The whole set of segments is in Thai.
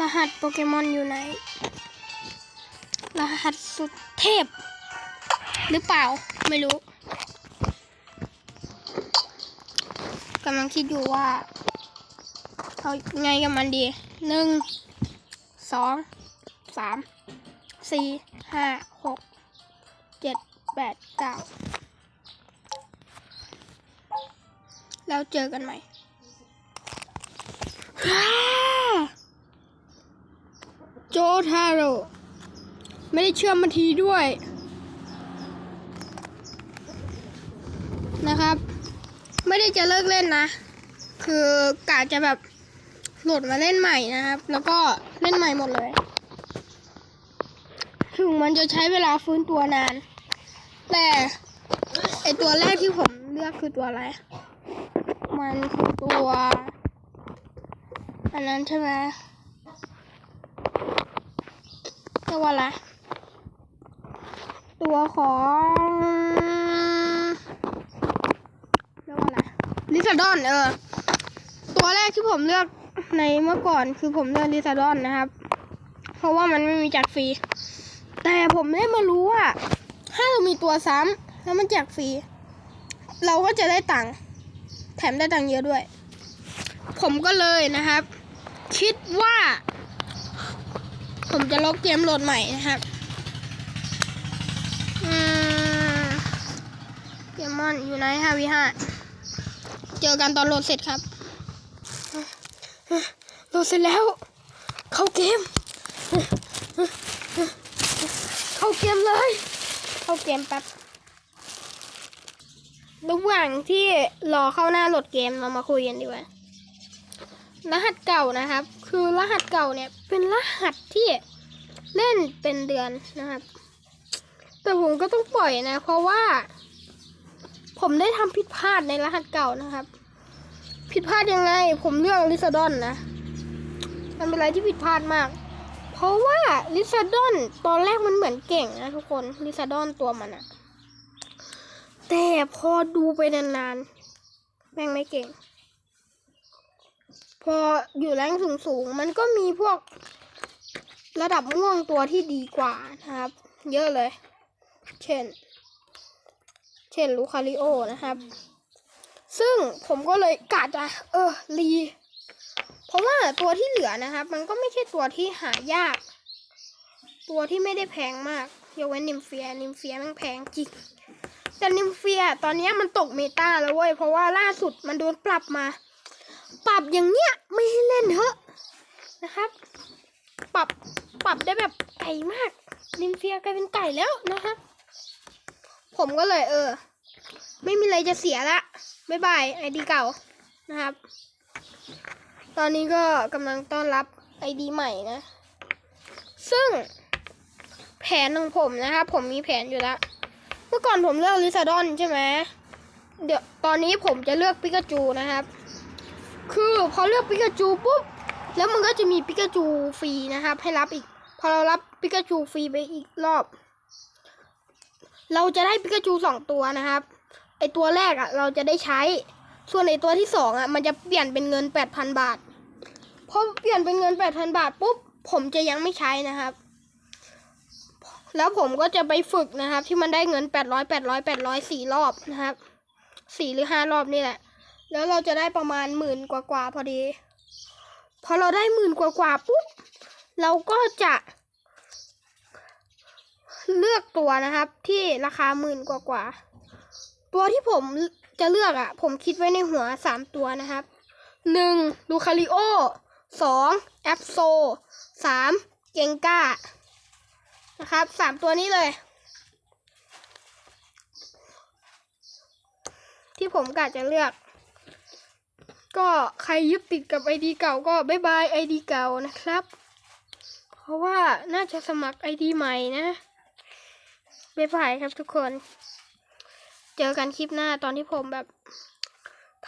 รหัสโปเกมอนอยู่ไหน รหัสสุดเทพ หรือเปล่า ไม่รู้กำลังคิดอยู่ว่า เอาไงกับมันดี หนึ่ง สอง สาม สี่ ห้า หก เจ็ด แปด เก้า แล้วเจอกันใหม่ โจทาโร่ไม่ได้เชื่อมบันทีด้วย นะครับ ไม่ได้จะเลิกเล่นนะ คือกะจะแบบโหลดมาเล่นใหม่นะครับ แล้วก็เล่นใหม่หมดเลย ถึงมันจะใช้เวลาฟื้นตัวนาน แต่ไอตัวแรกที่ผมเลือกคือตัวอะไร มันคือตัว อันนั้นใช่ไหม ตัวอะไรตัวของเรียกว่าอะไรลิซาดอนเออ ตัวแรกที่ผมเลือกในเมื่อก่อนคือผมเลือกลิซาดอนนะครับ เพราะว่ามันไม่มีแจกฟรี แต่ผมได้มารู้ว่า ถ้าเรามีตัวซ้ำแล้วมันแจกฟรี เราก็จะได้ตังค์แถมได้ตังค์เยอะด้วย ผมก็เลยนะครับ คิดว่า ผมจะลบเกมโหลดใหม่นะครับอืมเกมมอนอยู่ในห้าวิห้าเจอกันตอนโหลดเสร็จครับ โหลดเสร็จแล้ว เข้าเกม เข้าเกมเลย เข้าเกมแป๊บระหว่างที่รอเข้าหน้าโหลดเกมเรามาคุยกันดีกว่า รหัสเก่านะครับ คือรหัสเก่าเนี่ยเป็นรหัสที่เล่นเป็นเดือนนะครับ แต่ผมก็ต้องปล่อยนะ เพราะว่า ผมได้ทำผิดพลาดในรหัสเก่านะครับ ผิดพลาดยังไง ผมเลือกลิซาดอนนะ มันเป็นอะไรที่ผิดพลาดมาก เพราะว่าลิซาดอนตอนแรกมันเหมือนเก่งนะทุกคนลิซาดอนตัวมันอะแต่พอดูไปนานๆแม่งไม่เก่ง พออยู่แรงสูงๆมันก็มีพวกระดับม่วงตัวที่ดีกว่านะครับ เยอะเลย เช่น เช่นลูคาริโอนะครับ ซึ่งผมก็เลยกะจะเออรีเพราะว่าตัวที่เหลือนะครับ มันก็ไม่ใช่ตัวที่หายาก ตัวที่ไม่ได้แพงมากยกเว้นนิมเฟียนิมเฟียมันแพงจริงแต่นิมเฟียตอนนี้มันตกเมตาแล้วเว้ยเพราะว่าล่าสุดมันโดนปรับมา ปรับอย่างเนี้ยไม่ให้เล่นเถอะนะครับ ปรับปรับได้แบบไก่มากนิมเฟียกลายเป็นไก่แล้วนะครับ ผมก็เลยเออ ไม่มีอะไรจะเสียละบ๊ายบายไอดีเก่านะครับ ตอนนี้ก็กำลังต้อนรับไอดีใหม่นะ ซึ่งแผนของผมนะครับผมมีแผนอยู่แล้ว เมื่อก่อนผมเลือกลิซาดอนใช่ไหมเดี๋ยวตอนนี้ผมจะเลือกปิกาจูนะครับ คือพอเลือกปิกาจูปุ๊บแล้วมันก็จะมีปิกาจูฟรีนะครับ ให้รับอีก พอเรารับปิกาจูฟรีไปอีกรอบ เราจะได้ปิกาจูสองตัวนะครับไอตัวแรกอะ่ะ เราจะได้ใช้ ส่วนไอตัวที่สองอะ่ะ มันจะเปลี่ยนเป็นเงินแปดพันบาทพอเปลี่ยนเป็นเงินแปดพันบาทปุ๊บผมจะยังไม่ใช้นะครับ แล้วผมก็จะไปฝึกนะครับ ที่มันได้เงินแปดร้อยแปดร้อยแปดร้อยสี่รอบนะครับสี่หรือห้ารอบนี่แหละ แล้วเราจะได้ประมาณหมื่นกว่าๆพอดี พอเราได้หมื่นกว่าๆปุ๊บ เราก็จะ เลือกตัวนะครับ ที่ราคาหมื่นกว่าๆตัวที่ผมจะเลือกอะ่ะ ผมคิดไว้ในหัวสามตัวนะครับหนึ่งลูคาริโอสองแอปโซสามเกงก้านะครับสามตัวนี้เลย ที่ผมกะจะเลือก ก็ใครยึดติดกับไอดีเก่าก็บายบายไอดีเก่านะครับ เพราะว่าน่าจะสมัครไอดีใหม่นะบายบายครับทุกคน เจอกันคลิปหน้าตอนที่ผมแบบ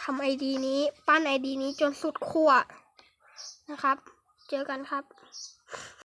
ทำไอดีนี้ ปั้นไอดีนี้จนสุดขั้วนะครับ เจอกันครับ